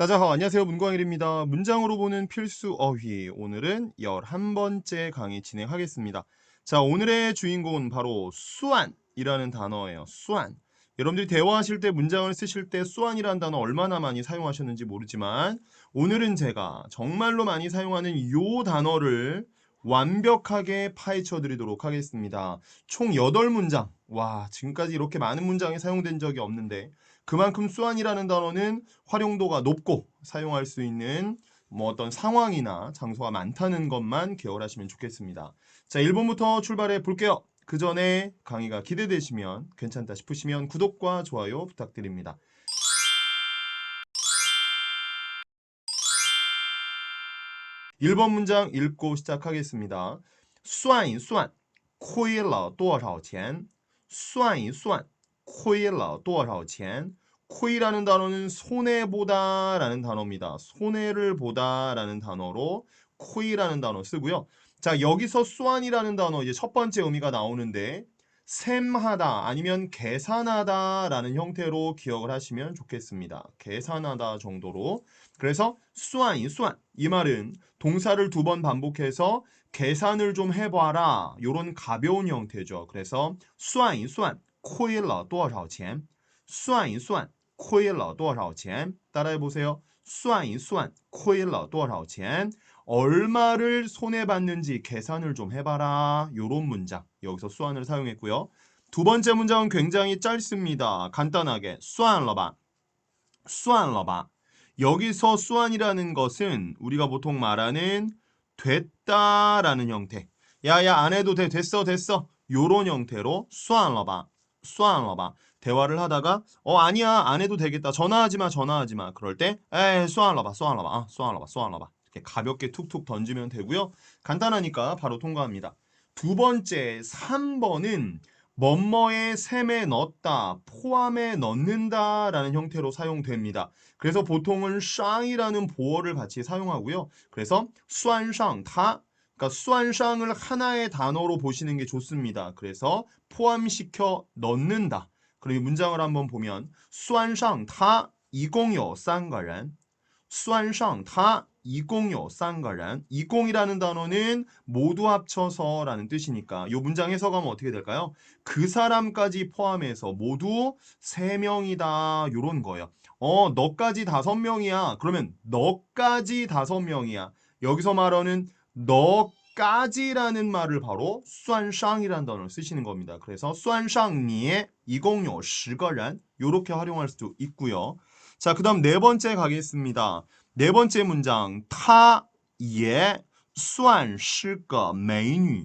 따자하 안녕하세요 문광일입니다. 문장으로 보는 필수 어휘 오늘은 11번째 강의 진행하겠습니다. 자 오늘의 주인공은 바로 수안이라는 단어예요. 수안 여러분들이 대화하실 때 문장을 쓰실 때 수안이라는 단어 얼마나 많이 사용하셨는지 모르지만 오늘은 제가 정말로 많이 사용하는 요 단어를 완벽하게 파헤쳐 드리도록 하겠습니다. 총 8문장. 와, 지금까지 이렇게 많은 문장이 사용된 적이 없는데 그만큼 수완이라는 단어는 활용도가 높고 사용할 수 있는 뭐 어떤 상황이나 장소가 많다는 것만 기억하시면 좋겠습니다. 자, 1번부터 출발해 볼게요. 그 전에 강의가 기대되시면 괜찮다 싶으시면 구독과 좋아요 부탁드립니다. 1번 문장 읽고 시작하겠습니다. 算一算亏了多少钱?算一算亏了多少钱? 亏라는 단어는 손해보다라는 단어입니다. 손해를 보다라는 단어로 亏라는 단어 쓰고요. 자, 여기서 수완이라는 단어 이제 첫 번째 의미가 나오는데 셈하다 아니면 계산하다라는 형태로 기억을 하시면 좋겠습니다. 계산하다 정도로. 그래서 수완이 수완 이 말은 동사를 두 번 반복해서 계산을 좀 해봐라 요런 가벼운 형태죠. 그래서 수완이 수완 亏了多少钱?算一算 亏了多少钱? 따라해 보세요. 算一算亏了多少钱? 얼마를 손해 봤는지 계산을 좀 해봐라. 요런 문장 여기서 수완을 사용했고요. 두 번째 문장은 굉장히 짧습니다. 간단하게 算了吧.算了吧. 여기서 수완이라는 것은 우리가 보통 말하는 됐다라는 형태. 야야 안 해도 돼 됐어 됐어. 요런 형태로 算了吧. 算了吧. 대화를 하다가 어 아니야 안 해도 되겠다 전화하지 마 전화하지 마 그럴 때 에이 算了吧算了吧 아, 算了吧算了吧 이렇게 가볍게 툭툭 던지면 되고요 간단하니까 바로 통과합니다 두 번째 3번은 뭐뭐에 셈에 넣다 포함에 넣는다 라는 형태로 사용됩니다 그래서 보통은 쌍이라는 보어를 같이 사용하고요 그래서 算上它 그러니까 수완샹을 하나의 단어로 보시는 게 좋습니다. 그래서 포함시켜 넣는다. 그리고 문장을 한번 보면 수완샹 다 이공요 쌍가란 수완샹 다 이공요 쌍가란 이공이라는 단어는 모두 합쳐서 라는 뜻이니까 이 문장 해석하면 어떻게 될까요? 그 사람까지 포함해서 모두 세명이다 이런 거예요. 어 너까지 다섯 명이야 그러면 너까지 다섯 명이야 여기서 말하는 너까지라는 말을 바로 수완상이라는 단어를 쓰시는 겁니다. 그래서 수완상니의 이공요 시거란 이렇게 활용할 수도 있고요. 자, 그 다음 네 번째 가겠습니다. 네 번째 문장 타예 수완시거 메뉴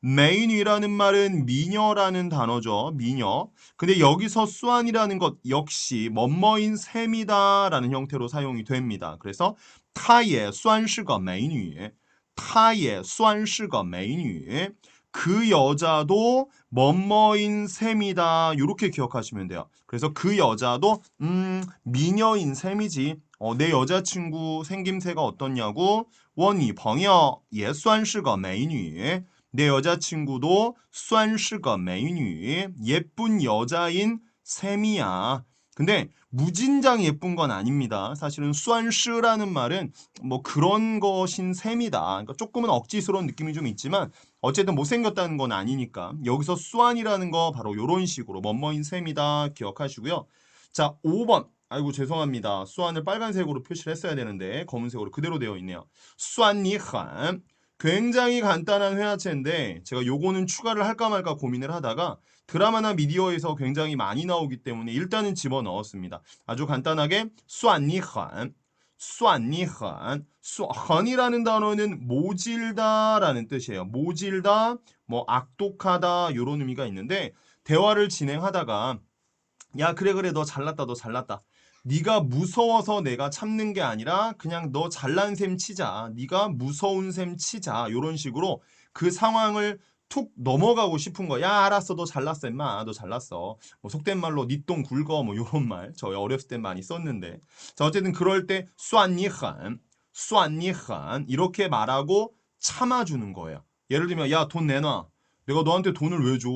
메인이라는 말은 미녀라는 단어죠. 미녀. 근데 여기서 수완이라는 것 역시 멋머인 셈이다라는 형태로 사용이 됩니다. 그래서 타의 수완시거 메인유 女她也算是个美女그 여자도 뭐뭐인 셈이다. 이렇게 기억하시면 돼요. 그래서 그 여자도 음 미녀인 셈이지. 어, 내 여자친구 생김새가 어떻냐고? 원이 벙여 예, 算是个美女. 내 여자친구도 算是个美女. 예쁜 여자인 셈이야. 근데 무진장 예쁜 건 아닙니다. 사실은 수안슈라는 말은 뭐 그런 것인 셈이다. 그러니까 조금은 억지스러운 느낌이 좀 있지만 어쨌든 못생겼다는 건 아니니까 여기서 수안이라는 거 바로 이런 식으로 뭐뭐인 셈이다 기억하시고요. 자 5번 아이고 죄송합니다. 수안을 빨간색으로 표시를 했어야 되는데 검은색으로 그대로 되어 있네요. 수안니한 굉장히 간단한 회화체인데 제가 요거는 추가를 할까 말까 고민을 하다가 드라마나 미디어에서 굉장히 많이 나오기 때문에 일단은 집어넣었습니다. 아주 간단하게 수안니한 수안니한 수헌이라는 단어는 모질다라는 뜻이에요. 모질다, 뭐 악독하다 이런 의미가 있는데 대화를 진행하다가 야 그래 그래 너 잘났다 너 잘났다 네가 무서워서 내가 참는 게 아니라 그냥 너 잘난 셈 치자. 네가 무서운 셈 치자. 이런 식으로 그 상황을 툭 넘어가고 싶은 거. 야 알았어 너 잘났어 임마. 너 잘났어. 뭐 속된 말로 니똥 굵어 뭐 요런 말. 저 어렸을 때 많이 썼는데. 자 어쨌든 그럴 때 쏘안니한 쏘안니한 이렇게 말하고 참아주는 거예요. 예를 들면 야 돈 내놔. 내가 너한테 돈을 왜 줘?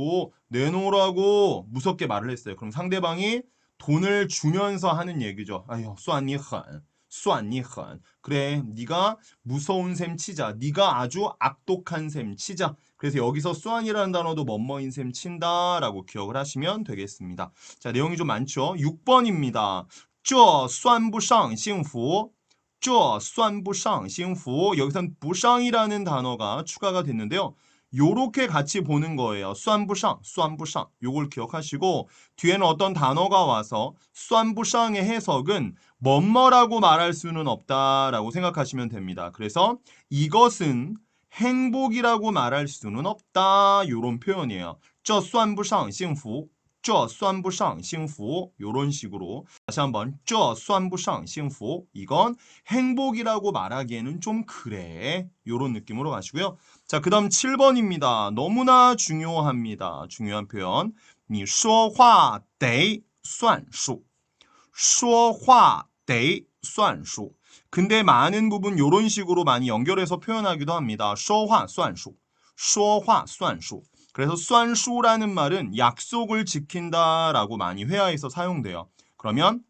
내놓으라고 무섭게 말을 했어요. 그럼 상대방이 돈을 주면서 하는 얘기죠. 아휴, 쏘안니한, 쏘안니한. 그래, 네가 무서운 셈 치자. 네가 아주 악독한 셈 치자. 그래서 여기서 수완이라는 단어도 뭐뭐인 셈 친다라고 기억을 하시면 되겠습니다. 자 내용이 좀 많죠. 6번입니다. 这算不上幸福这算不上幸福 여기선 不上이라는 단어가 추가가 됐는데요. 요렇게 같이 보는 거예요. 算不上,算不上 요걸 기억하시고 뒤에는 어떤 단어가 와서 算不上의 해석은 뭐뭐라고 말할 수는 없다라고 생각하시면 됩니다. 그래서 이것은 행복이라고 말할 수는 없다. 요런 표현이에요. 这算不上幸福这算不上幸福 요런 식으로 다시 한번 这算不上幸福 이건 행복이라고 말하기에는 좀 그래 요런 느낌으로 가시고요. 자, 그다음 7번입니다. 너무나 중요합니다. 중요한 표현. 你说话得算数.说话得算数. 근데 많은 부분 요런 식으로 많이 연결해서 표현하기도 합니다. 说话算数.说话算数. 그래서 算数라는 말은 약속을 지킨다라고 많이 회화에서 사용돼요. 그러면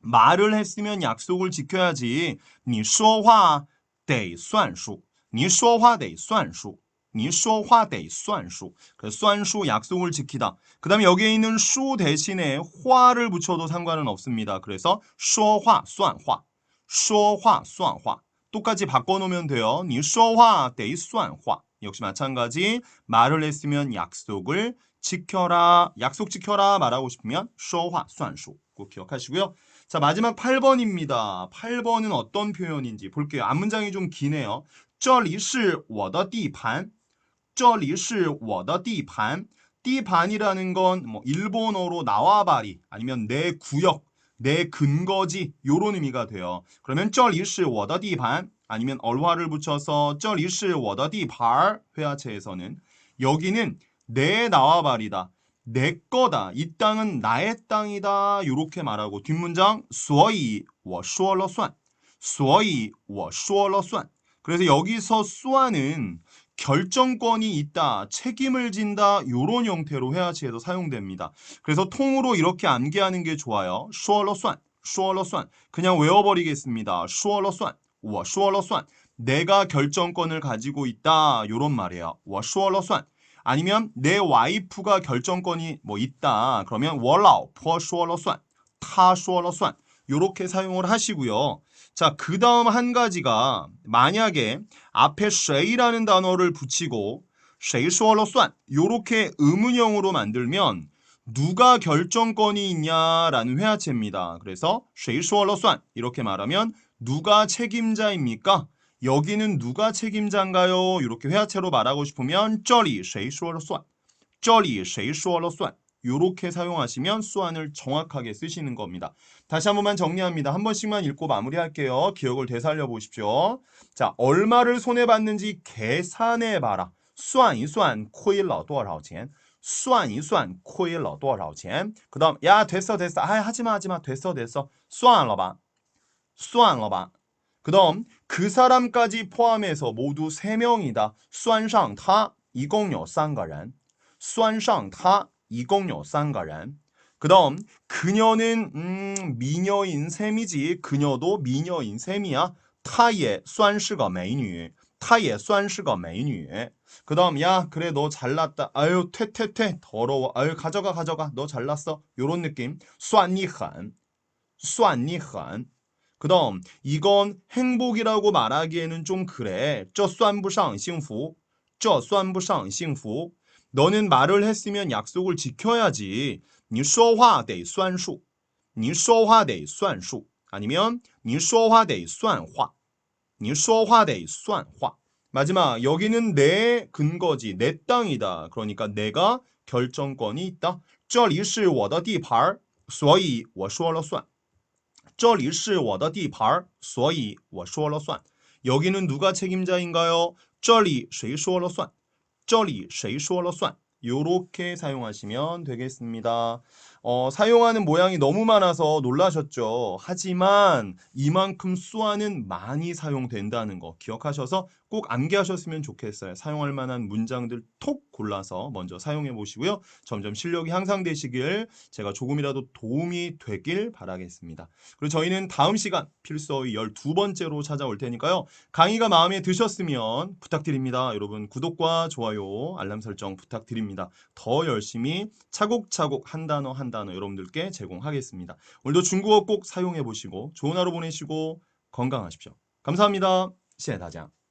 말을 했으면 약속을 지켜야지. 你说话得算数.你说话得算数.你说话得算数. 그래서 算数 약속을 지키다. 그다음에 여기에 있는 수 대신에 화를 붙여도 상관은 없습니다. 그래서 说话算话. 说话算话. 똑같이 바꿔 놓으면 돼요. 你说话得算话. 역시 마찬가지 말을 했으면 약속을 지켜라. 약속 지켜라 말하고 싶으면 说话算数. 꼭 기억하시고요. 자, 마지막 8번입니다. 8번은 어떤 표현인지 볼게요. 앞문장이 좀 기네요. 这里是我的地盘.这里是我的地盘. 띠반이라는 건 뭐 일본어로 나와바리 아니면 내 구역, 내 근거지 요런 의미가 돼요. 그러면 这里是我的地盘 아니면 얼화를 붙여서 这里是我的地盘 회화체에서는 여기는 내 나와바리다. 내 거다. 이 땅은 나의 땅이다. 요렇게 말하고 뒷문장 所以我说了算.所以我说了算. 그래서 여기서 수아는 결정권이 있다, 책임을 진다 요런 형태로 회화치에도 사용됩니다. 그래서 통으로 이렇게 암기하는 게 좋아요. 说了算,说了算. 그냥 외워버리겠습니다. 说了算,我说了算. 내가 결정권을 가지고 있다 요런 말이에요. 我说了算. 아니면 내 와이프가 결정권이 뭐 있다. 그러면 我老婆说了算,她说了算. 요렇게 사용을 하시고요. 자, 그 다음 한 가지가 만약에 앞에 쉐이라는 단어를 붙이고 쉐이수얼로 쏘안 요렇게 의문형으로 만들면 누가 결정권이 있냐라는 회화체입니다. 그래서 쉐이수얼로 쏜 이렇게 말하면 누가 책임자입니까? 여기는 누가 책임자인가요? 이렇게 회화체로 말하고 싶으면 쩌리 쉐이수얼로 쏜 쩌리 쉐이수얼로 쏜 요렇게 사용하시면 수완을 정확하게 쓰시는 겁니다. 다시 한 번만 정리합니다. 한 번씩만 읽고 마무리할게요. 기억을 되살려 보십시오. 자, 얼마를 손해 봤는지 계산해 봐라. 算一算亏了多少钱?算一算亏了多少钱? 그다음 야, 됐어 됐어. 아, 하지 마 하지 마. 됐어 됐어. 算了吧.算了吧. 그다음 그 사람까지 포함해서 모두 3명이다. 算上他一共有3个人.算上他 一共有三个人. 그다음 그녀는 음, 미녀인 셈이지. 그녀도 미녀인 셈이야. 她也算是个美女.她也算是个美女. 그다음 야 그래 너 잘났다. 아유 퇴퇴퇴 더러워. 아유 가져가 가져가. 너 잘났어. 요런 느낌. 算你狠.算你狠. 그다음 이건 행복이라고 말하기에는 좀 그래. 这算不上幸福.这算不上幸福. 너는 말을 했으면 약속을 지켜야지. 你说话得算数.你说话得算数. 아니면 你说话得算话.你说话得算话. 마지막 여기는 내 근거지. 내 땅이다. 그러니까 내가 결정권이 있다. 这里是我的地盘,所以我说了算.这里是我的地盘,所以我说了算. 여기는 누가 책임자인가요? 这里谁说了算? 这里谁说了算? 요렇게 사용하시면 되겠습니다. 어, 사용하는 모양이 너무 많아서 놀라셨죠. 하지만 이만큼 수화는 많이 사용된다는 거 기억하셔서 꼭 암기하셨으면 좋겠어요. 사용할 만한 문장들 톡 골라서 먼저 사용해 보시고요. 점점 실력이 향상되시길 제가 조금이라도 도움이 되길 바라겠습니다. 그리고 저희는 다음 시간 필수어휘 12번째로 찾아올 테니까요. 강의가 마음에 드셨으면 부탁드립니다. 여러분 구독과 좋아요, 알람 설정 부탁드립니다. 더 열심히 차곡차곡 한 단어 한 단어 여러분들께 제공하겠습니다. 오늘도 중국어 꼭 사용해 보시고 좋은 하루 보내시고 건강하십시오. 감사합니다. 시에 다장.